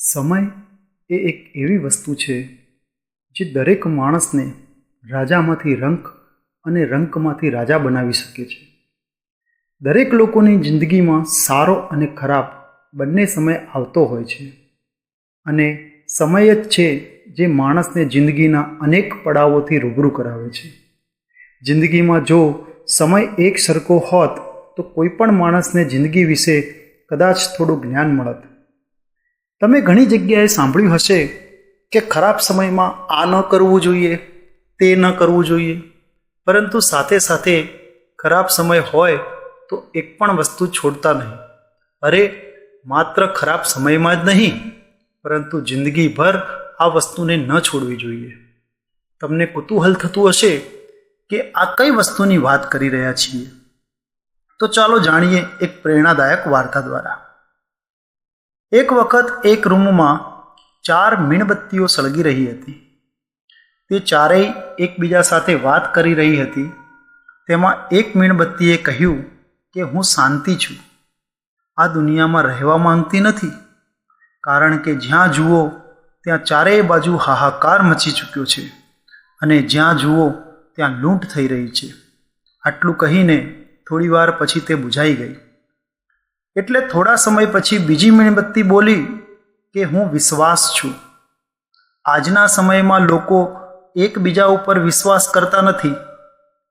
સમય એ એક એવી વસ્તુ છે જે દરેક માણસને રાજામાંથી રંક અને રંકમાંથી રાજા બનાવી શકે છે. દરેક લોકોની જિંદગીમાં સારો અને ખરાબ બંને સમય આવતો હોય છે અને સમય જ છે જે માણસને જિંદગીના અનેક પડાવોથી રૂબરૂ કરાવે છે. જિંદગીમાં જો સમય એક સરખો હોત તો કોઈ પણ માણસને જિંદગી વિશે કદાચ થોડું જ્ઞાન મળત. તમે ઘણી જગ્યાએ સાંભળ્યું હશે કે ખરાબ સમયમાં આ ન કરવું જોઈએ, તે ન કરવું જોઈએ. પરંતુ સાથે સાથે ખરાબ સમય હોય તો એક પણ વસ્તુ છોડતા નહીં. અરે, માત્ર ખરાબ સમયમાં જ નહીં, પરંતુ જિંદગીભર આ વસ્તુને ન છોડવી જોઈએ. તમને કુતૂહલ થતું હશે કે આ કઈ વસ્તુની વાત કરી રહ્યા છીએ. તો ચાલો જાણીએ એક પ્રેરણાદાયક વાર્તા દ્વારા. એક વખત એક રૂમમાં ચાર મીણબત્તીઓ સળગી રહી હતી. તે ચારેય એકબીજા સાથે વાત કરી રહી હતી. તેમાં એક મીણબત્તીએ કહ્યું કે, હું શાંતિ છું. આ દુનિયામાં રહેવા માંગતી નથી. કારણ કે જ્યાં જુઓ, ત્યાં ચારેય બાજુ હાહાકાર મચી ચૂક્યો છે અને જ્યાં જુઓ, ત્યાં લૂંટ થઈ રહી છે. આટલું કહીને થોડીવાર પછી તે બુઝાઈ ગઈ. એટલે થોડા સમય પછી બીજી મીણબત્તી બોલી કે હું વિશ્વાસ છું. આજના સમયમાં લોકો એકબીજા ઉપર વિશ્વાસ કરતા નથી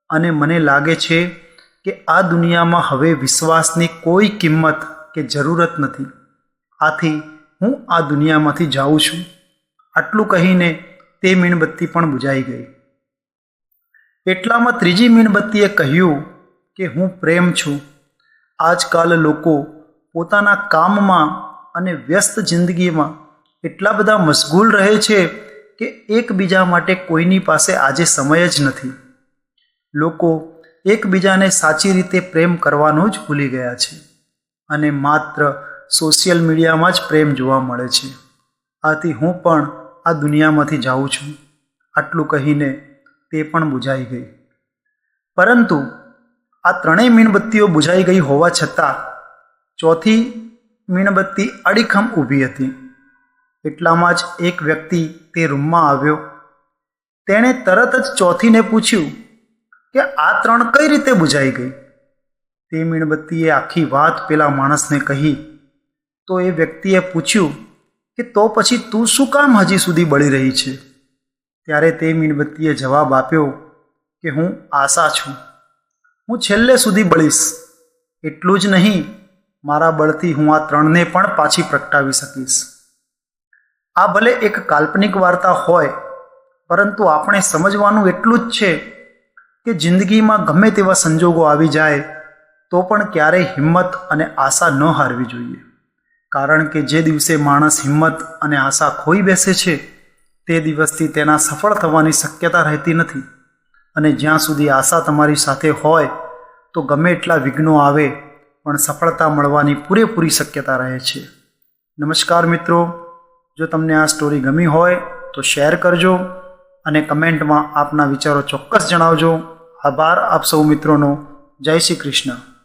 અને મને લાગે છે કે આ દુનિયામાં હવે વિશ્વાસની કોઈ કિંમત કે જરૂરત નથી. આથી હું આ દુનિયામાંથી જાઉં છું. આટલું કહીને તે મીણબત્તી પણ બુઝાઈ ગઈ. એટલામાં ત્રીજી મીણબત્તીએ કહ્યું કે હું પ્રેમ છું. આજકાલ લોકો પોતાના કામમાં અને વ્યસ્ત જિંદગીમાં એટલા બધા મશગુલ રહે છે કે એકબીજા માટે કોઈની પાસે આજે સમય જ નથી. લોકો એકબીજાને સાચી રીતે પ્રેમ કરવાનું જ ભૂલી ગયા છે અને માત્ર સોશિયલ મીડિયામાં જ પ્રેમ જોવા મળે છે. આથી હું પણ આ દુનિયામાંથી જાઉં છું. આટલું કહીને તે પણ બુઝાઈ ગઈ. પરંતુ આ ત્રણેય મીણબત્તીઓ બુઝાઈ ગઈ હોવા છતાં ચોથી મીણબત્તી અડીખમ ઊભી હતી. એટલામાં જ એક વ્યક્તિ તે રૂમમાં આવ્યો. તેણે તરત જ ચોથીને પૂછ્યું કે આ ત્રણ કઈ રીતે બુઝાઈ ગઈ? તે મીણબત્તીએ આખી વાત પેલા માણસને કહી. તો એ વ્યક્તિએ પૂછ્યું કે તો પછી તું શું કામ હજી સુધી બળી રહી છે? ત્યારે તે મીણબત્તીએ જવાબ આપ્યો કે હું આશા છું. હું છેલ્લે સુધી બળીશ. એટલું જ નહીં મારા બળથી હું આ ત્રણને પણ પાછી પ્રગટાવી શકીશ. આ ભલે એક કાલ્પનિક વાર્તા હોય, પરંતુ આપણે સમજવાનું એટલું જ છે કે જિંદગીમાં ગમે તેવા સંજોગો આવી જાય, તો પણ ક્યારેય હિંમત અને આશા ન હારવી જોઈએ. કારણ કે જે દિવસે માણસ હિંમત અને આશા ખોઈ બેસે છે, તે દિવસથી તેના સફળ થવાની શક્યતા રહેતી નથી. અને જ્યાં સુધી આશા તમારી સાથે હોય, તો ગમે એટલા વિઘ્નો આવે પણ સફળતા મળવાની પૂરેપૂરી શક્યતા રહે છે. નમસ્કાર મિત્રો, જો તમને આ સ્ટોરી ગમી હોય તો શેર કરજો અને કમેન્ટમાં આપના વિચારો ચોક્કસ જણાવજો. આભાર આપ સૌ મિત્રોનો. જય શ્રી કૃષ્ણ.